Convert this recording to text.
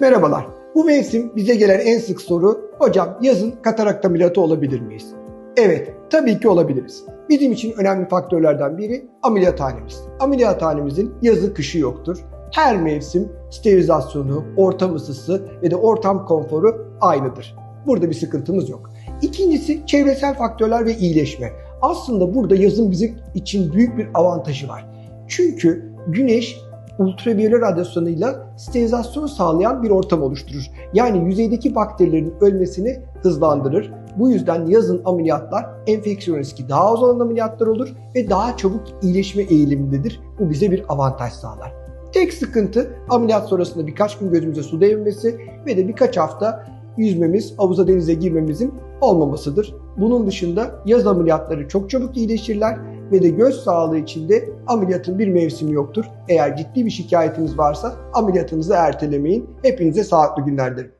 Merhabalar. Bu mevsim bize gelen en sık soru, hocam yazın katarakt ameliyatı olabilir miyiz? Evet, tabii ki olabiliriz. Bizim için önemli faktörlerden biri ameliyathanemiz. Ameliyathanemizin yazı kışı yoktur. Her mevsim sterilizasyonu, ortam ısısı ve de ortam konforu aynıdır. Burada bir sıkıntımız yok. İkincisi çevresel faktörler ve iyileşme. Aslında burada yazın bizim için büyük bir avantajı var. Çünkü güneş ultraviyole radyasyonuyla sterilizasyon sağlayan bir ortam oluşturur. Yani yüzeydeki bakterilerin ölmesini hızlandırır. Bu yüzden yazın ameliyatlar enfeksiyon riski daha az olan ameliyatlar olur ve daha çabuk iyileşme eğilimindedir. Bu bize bir avantaj sağlar. Tek sıkıntı ameliyat sonrasında birkaç gün gözümüze su değmemesi ve de birkaç hafta yüzmemiz, havuza denize girmemizin olmamasıdır. Bunun dışında yaz ameliyatları çok çabuk iyileşirler ve de göz sağlığı içinde ameliyatın bir mevsimi yoktur. Eğer ciddi bir şikayetiniz varsa ameliyatınızı ertelemeyin. Hepinize sağlıklı günler dilerim.